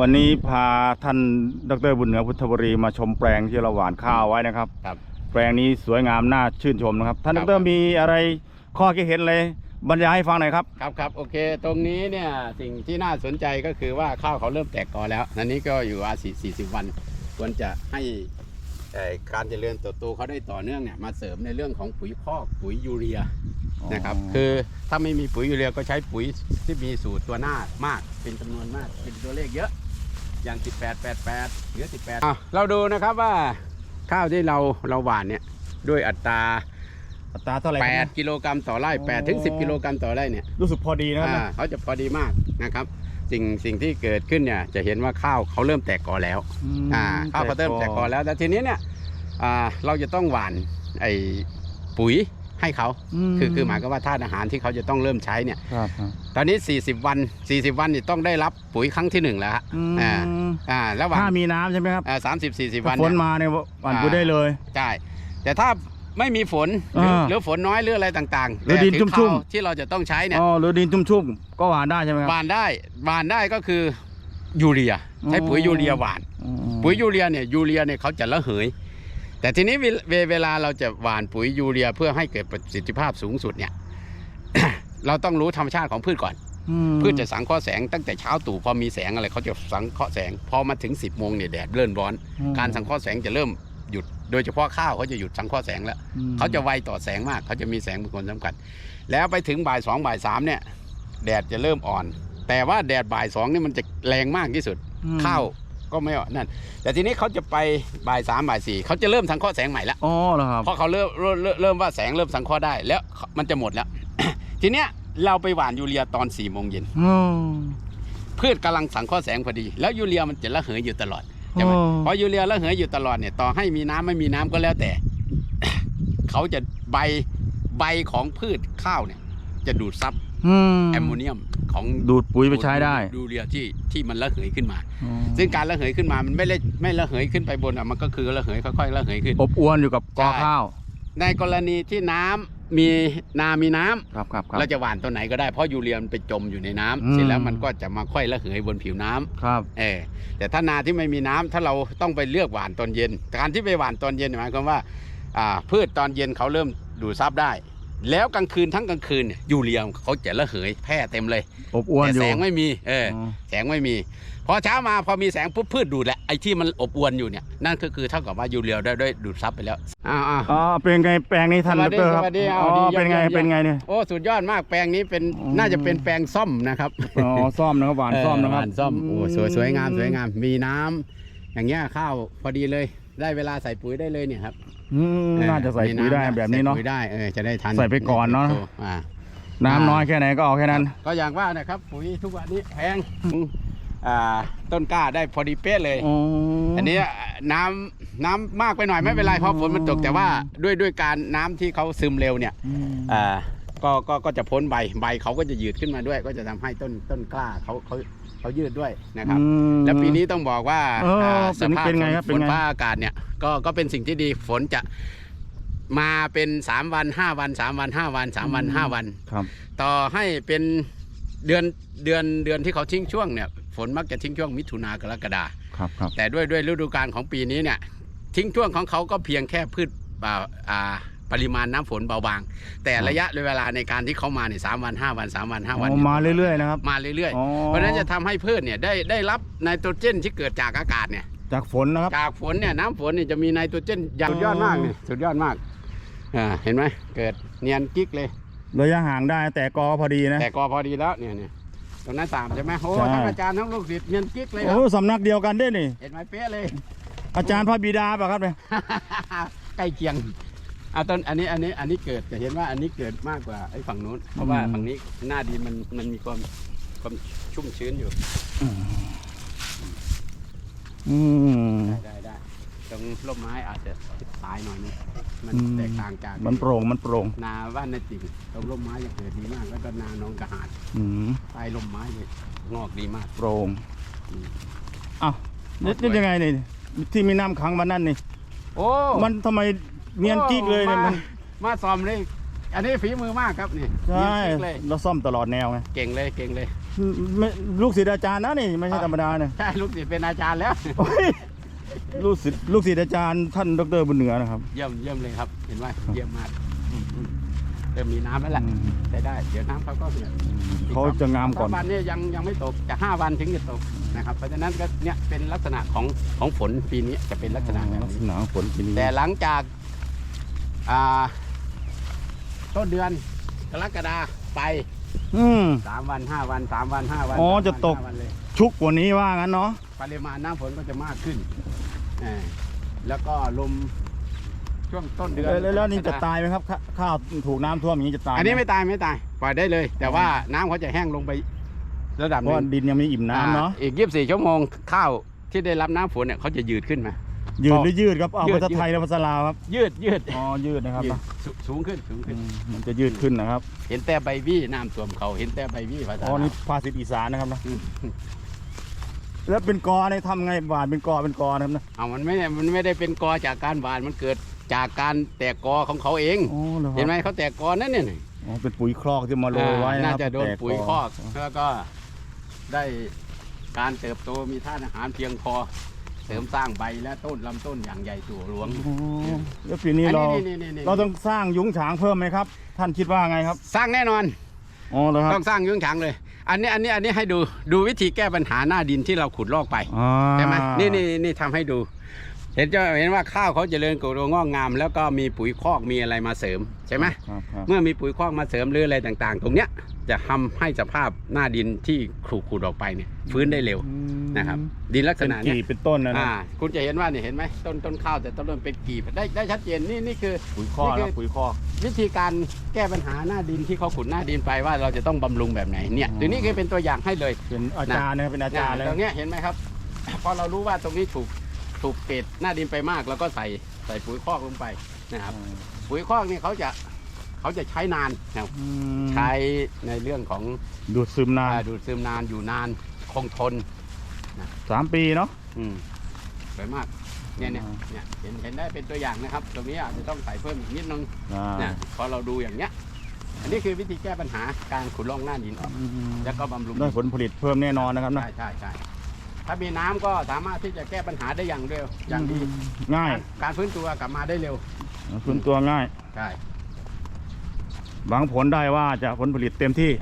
วันนี้พาท่านดรบุญเหนือพุทธบรีมาชมแปลงที่เราหว่านข้าวไว้นะครับ ครับ แปลงนี้สวยงามน่าชื่นชมนะครับ ท่านคดรับ รมีอะไรข้อคิดเห็นเลยบรรยายให้ฟังหน่อยครับ ครับครับโอเค ตรงนี้เนี่ยสิ่งที่น่าสนใจก็คือว่าข้าวเขาเริ่มแตกกอแล้วอันนี้ก็อยู่อาสี่สี่สิบวัน ควรจะให้เอ่อ การเจริญเติบโตเขาได้ต่อเนื่องเนี่ยมาเสริมในเรื่องของปุ๋ยคอกปุ๋ยยูเรียนะครับอ๋อคือถ้าไม่มีปุ๋ยยูเรียก็ใช้ปุ๋ยที่มีสูตรตัวหน้ามากเป็นจำนวนมากเป็นตัวเลขเยอะอย่าง 18 88 หรือ 18อะเราดูนะครับว่าข้าวที่เราเราหว่านเนี่ยด้วยอัตราอัตราเท่าไหร่ครับ8กิโลกรัมต่อไร่8ถึง10 กิโลกรัมต่อไร่เนี่ยรู้สึกพอดีนะครับอ่าเขาจะพอดีมากนะครับ สิ่งสิ่งที่เกิดขึ้นเนี่ยจะเห็นว่าข้าวเขาเริ่มแตกกอแล้วมอ่าข้าวเขาเริ่มแตกกอแล้วแต่ทีนี้เนี่ยอ่าเราจะต้องหว่านไอ้ปุ๋ยให้เขามคือคือหมายก็ว่าธาตุอาหารที่เขาจะต้องเริ่มใช้เนี่ยครับครับตอนนี้ 40 วัน 40 วันนี่ต้องได้รับปุ๋ยครั้งที่หนึ่งแล้วฮะอืมอ่าอ่าระหว่างถ้ามีน้ำใช่ไหมครับสามสิบสี่สิบวัถ้านฝนเนี่ยมาเนี่ยหว่านอ่าปุ๋ยได้เลยใช่แต่ถ้า ไม่มีฝนหรืออ่าหรือฝนน้อยหรืออะไรต่างๆหรือดินแต่ถึงชุ่มๆคราวที่เราจะต้องใช้เนี่ยอ๋อหรือดินชุ่มๆก็หว่านได้ใช่ไหมครับหวานได้หวานได้ก็คือยูเรีย ใช้ปุ๋ยอ๋อ ยูเรียหวาน อืมปุ๋ยยูเรียเนี่ยยูเรียเนี่ยเขาจะระเหย แต่ทีนี้เวลเวเวลาเราจะหว่านปุ๋ยยูเรียเพื่อให้เกิดประสิทธิภาพสูงสุดเนี่ย เราต้องรู้ธรรมชาติของพืชก่อน อืมพืชจะสังเคราะห์แสงตั้งแต่เช้าตู่พอมีแสงอะไรเขาจะสังเคราะห์แสงพอมาถึง 10บโมงเนี่ยแดดเริ่มร้อนการสังเคราะห์แสงจะเริ่มหยุด โดยเฉพาะข้าวเขาจะหยุดสังเคราะห์แสงแล้วอืมเขาจะไวต่อแสงมากเขาจะมีแสงเป็นคนสำคัญแล้วไปถึงบ่ายสองบ่ายสามเนี่ย แดดจะเริ่มอ่อน แต่ว่าแดดบ่ายสองนี่มันจะแรงมากที่สุดอืมข้าวก็ไม่อ่อนนั่น แต่ทีนี้เขาจะไปบ่ายสามบ่ายสี่เขาจะเริ่มสังเคราะห์แสงใหม่แล้วอ๋อเหรอครับเพราะเขาเริ่มเริ่มเริ่มเริ่มว่าแสงเริ่มสังเคราะห์ได้แล้วมันจะหมดแล้ว ทีเนี้ยเราไปหว่านยูเรียตอน4ี่โมงเย็นอ๋อพืชกำลังสังเคราะห์แสงพอดี แล้วยูเรียมันจะระเหยอยู่ตลอด ใช่ไหมอ๋อเพราะยูเรียระเหยอยู่ตลอดเนี่ยต่อให้มีน้ำไม่มีน้ำก็แล้วแต่ เขาจะใบใบของพืชข้าวเนี่ย จะดูดซับอืมแอมโมเนียมของดูดปุ๋ยไปใช้ได้ยูเรียที่ที่มันระเหยขึ้นมาอ๋อซึ่งการระเหยขึ้นมามันไม่ได้ไม่ระเหยขึ้นไปบนอะมันก็คือระเหยค่อยๆระเหยขึ้น อบอวนอยู่กับกอใช่ข้าว ในกรณีที่น้ำ มีนามีน้ำครับครับครับ เราจะหว่านตัวไหนก็ได้เพราะยูเรียมันไปจมอยู่ในน้ำอืม เสร็จแล้วมันก็จะมาค่อยระเหยบนผิวน้ำครับเออแต่ถ้านาที่ไม่มีน้ำถ้าเราต้องไปเลือกหว่านตอนเย็นการที่ไปหว่านตอนเย็นหมายความว่าอ่าพืชตอนเย็นเขาเริ่มดูดซับได้ แล้วกลางคืนทั้งกลางคืนเนี่ยยูเรียเขาจะระเหยแพร่เต็มเลยอบอวนแต่อยู่ แสงไม่มีเอออ อ แสงไม่มี พอเช้ามาพอมีแสงปุ๊บพืชดูดแหละไอ้ที่มันอบอวนอยู่เนี่ยนั่นก็คือเท่ากับว่ายูเรียได้ได้ดูดซับไปแล้วอ้าวอ้าว อ๋อเป็นไงแปลงนี้ท่านสวัดสดีรครับสวัสดีอ๋เอาอดีเยี่ยมเป็นไงเยี่ยม เป็นไงเนี่ย โอ้สุดยอดมากแปลงนี้เป็นอืม น่าจะเป็นแปลงซ่อมนะครับอ๋อซ่อมนะครับหวานซ่อมนะครับเหวานซ่อมโอ้สวยสวยงามสวยงามมีน้ำอย่างเงี้ยข้าวพอดีเลย ได้เวลาใส่ปุ๋ยได้เลยเนี่ยครับ อืมน่าจะใส่ปุ๋ยได้มีำแบบนี้เนาะ ใส่ปุ๋ยได้เออจะได้ทันใส่ไปก่อนเนอะอ่า น้ำน้อยแค่ไหนก็เอาแค่นั้น ก็อย่างว่านะครับปุ๋ยทุกวันนี้แพงอ่าต้นกล้าได้พอดีเป๊ะเลยอ๋ออันนี้น้ำน้ำมากไปหน่อยไม่เป็นไรเพราะฝนมันตกแต่ว่าด้วยด้วยการน้ำที่เขาซึมเร็วเนี่ยอืมอ่าก็ก็ก็จะพ้นใบใบเขาก็จะยืดขึ้นมาด้วย ก็จะทำให้ต้นต้นกล้าเขาเขา เขายืดด้วยนะครับ อืม แล้วปีนี้ต้องบอกว่าเอออ่าเป็นเป็นไงครับฝเป็นนไง ฟ้าอากาศเนี่ยก็ก็เป็นสิ่งที่ดีฝนจะมาเป็น 3 วัน 5 วัน 3 วัน 5 วัน 3 วัน 5 วัน ครับ ต่อให้เป็นเดือนเดือนเดือนที่เขาทิ้งช่วงเนี่ยฝนมักจะทิ้งช่วงมิถุนากรกฎา ครับครับ แต่ด้วยด้วยฤดูกาลของปีนี้เนี่ยทิ้งช่วงของเขาก็เพียงแค่พืชอ่าอ่า ปริมาณน้ำฝนเบาบาง แต่ระยะเวลาในการที่เขามาเนี่ยสามวันห้าวันสามวันห้าวันอ๋อมาเรื่อยๆนะครับมาเรื่อยอ๋อๆเพราะฉะนั้นจะทำให้พืชเนี่ยได้ได้รับไนโตรเจนที่เกิดจากอากาศเนี่ยจากฝนนะครับจากฝนเนี่ยน้ำฝนเนี่ยจะมีไนโตรเจนอย่างสุดยอดมากเนี่ยสุดยอดมากอ่าเห็นไหมเกิดเนียนกิ๊กเลยระยะห่างได้แต่กอพอดีนะแต่กอพอดีแล้วเนี่ยเนี่ยตรงนั้นสามใช่ไหมโอ้ใช่ทั้งอาจารย์ทั้งลูกศิษย์เนียนกิ๊กเลยครัโอ้บสำนักเดียวกันด้วยนี่เห็นไหมเป๊ะเลย อาจารย์พระบิดาป่ะครับเนี่ยใกล้เคียง อะต้นอันนี้อันนี้อันนี้เกิดจะเห็นว่าอันนี้เกิดมากกว่าไอ้ฝั่งนู้น เพราะว่าฝั่งนี้หน้าดินมันมันมีความความชุ่มชื้นอยู่อืมได้ได้ได้ตรงร่มไม้อาจจะตายหน่อยนึงมันอืมแตกต่างจากมันโปร่งมันโปร่งนาบ้านนาจิ๋งตรงร่มไม้จะเกิดดีมากแล้วก็นาหนองกระหาดอืมใต้ร่มไม้เนี่ยงอกดีมากโปร่งอืมอ้าวนี่นี่ยังไงนี่ที่มีน้ำขังมานั่นนี่โอ้มันทำไม เนียนกิ๊กเลยเนี่ยมามันมาซ้อมเลย อันนี้ฝีมือมากครับนี่ใช่เนียนกิ๊กเลยเราซ่อมตลอดแนวไงเก่งเลยเก่งเลยไม่ลูกศิษย์อาจารย์นะนี่ไม่ใช่ธรรมดาเนี่ยใช่ลูกศิษย์เป็นอาจารย์แล้ว โอ้ยลูกศิษย์ลูกศิษย์อาจารย์ท่านดรบุญเหนือนะครับ เยี่ยมเยี่ยมเลยครับ เห็นไหมเยี่ยมมากอืมอืมเริ่มมีน้ำแล้วแหละอืมได้ได้เดี๋ยวน้ำเขาก็เนี่ยเขาจะงามก่อนสวันนี้ยังยังไม่ตกจะห้าวันถึงจะตกนะครับ เพราะฉะนั้นก็เนี่ยเป็นลักษณะของของฝนปีนี้จะเป็นลักษณะแบบลักษนี้ณะของฝนปีนี้แต่หลังจาก อ่า ต้นเดือนกรกฎาไปอืม สามวันห้าวันสามวันห้าวันอ๋อสามวันจะตก ห้าวันเลย ชุกกว่านี้ว่างั้นเนาะปริมาณน้ำฝนก็จะมากขึ้นเออแล้วก็ลมช่วงต้นเดือนแล้วแล้วแล้วนี่จะตายไหมครับข้าข้าวถูกน้ำท่วมอย่างนี้จะตายหอันนี้ไม่ตายไม่ตาย ปล่อยได้เลย แต่ว่าน้ำเขาจะแห้งลงไประดับเพหราะนึ่ว่างดินยังไม่อิ่มน้ำเนาะ อ่อีกยี่สิบสี่ชั่วโมงข้าวที่ได้รับน้ำฝนเนี่ยเขาจะยืดขึ้นมา ยืดหรือยืดครับเอายืดภาษาไทยและภาษาลาวครับ ยืดยืดอ๋อยืดนะครับยืดสูสูงขึ้นสูงอืขึ้นมมันจะยืดขึ้นนะครับ เห็นแต่ใบวี่น้ำท่วมเขาเห็นแต่ใบวี่ภาษาอ๋อลาวนี่ภาษิตอีสานนะครับนะอืมแล้วเป็นกอในยทำไงหวานเป็นกอเป็นกอนะครับนะเอามันไม่ได้มันไม่ได้เป็นกอจากการหวานมันเกิดจากการแตกกอของเขาเองอ๋อเหรอครับเห็นไหมเขาแตกกอนั่นเนี่ยอ๋อเป็นปุ๋ยคลอกที่มาโรยไว้อ่านะน่าครับจะโดนแตปุ๋ยคอกแล้วก็ได้การเติบโตมีธาตุอาหารเพียงพอ เสริมสร้างใบและต้นลำต้นอย่างใหญ่สู่หลวงอ๋อแล้วปีนี้อันเรานี้นี่นี่นี่เราต้องสร้างยุ้งฉางเพิ่มไหมครับ ท่านคิดว่าไงครับ สร้างแน่นอน อ๋อเหรอครับ ต้องสร้างยุ้งฉางเลย อันนี้อันนี้อันนี้ให้ดูดูวิธีแก้ปัญหาหน้าดินที่เราขุดลอกไปอ่าใช่ไหมนี่นี่นี่ทำให้ดู เห็นจะเห็นว่าข้าวเขาเจริญกรดงอกงาม แล้วก็มีปุ๋ยคอกมีอะไรมาเสริมใช่ไหมครับครับเมื่อมีปุ๋ยคอกมาเสริมหรืออะไรต่างๆ ตรงเนี้ย จะทำให้สภาพหน้าดินที่ขูดขูดออกไปเนี่ยฟื้นได้เร็วอืมนะครับ ดินลักษเป็นณะเนี้กี่ยเป็นต้นนะนะอ่าคุณจะเห็นว่าเนี่ยเห็นไหมต้นต้นข้าวแต่ต้นเริ่มเป็นกีบได้ได้ชัดเจนนี่นี่คือปุ๋ยคอกนี่นะคือปุ๋ยคอกวิธีการแก้ปัญหาหน้าดินที่เขาขุดหน้าดินไปว่าเราจะต้องบำรุงแบบไหนเนี่ยตัวนี้คือเป็นตัวอย่างให้เลยเป็นอาจารย์นะครับเป็นอาจารย์เลยตรงเนี้ยเห็นไหมครับพอเรารู้ว่าตรงนี้ถูกถูกเกรดหน้าดินไปมาก แล้วก็ใส่ใส่ปุ๋ยคอกลงไปนะครับปุ๋ยคอกนี่เขาจะ เขาจะใช้นานนะครับอืมใช้ในเรื่องของดูดซึมนานอ่าดูดซึมนานอยู่นานคงทน สามปีเนาะ อืมสวยมากเนี่ยเนี่ยเนี่ยเห็นเห็นได้เป็นตัวอย่างนะครับ ตรงนี้อาจจะต้องใส่เพิ่มอีกนิดนึงอ่าเนี่ยพอเราดูอย่างเนี้ย อันนี้คือวิธีแก้ปัญหาการขุดร่องหน้าดินออกอืมแล้วก็บำรุงได้ผลผลิตเพิ่มแน่นอนนะครับนะใช่ใช่ใช่ถ้ามีน้ำก็สามารถที่จะแก้ปัญหาได้อย่างเร็วอย่างดีง่ายการการฟื้นตัวกลับมาได้เร็ว ฟื้นตัวง่าย ใช่ หวังผลได้ว่าจะผลผลิตเต็มที่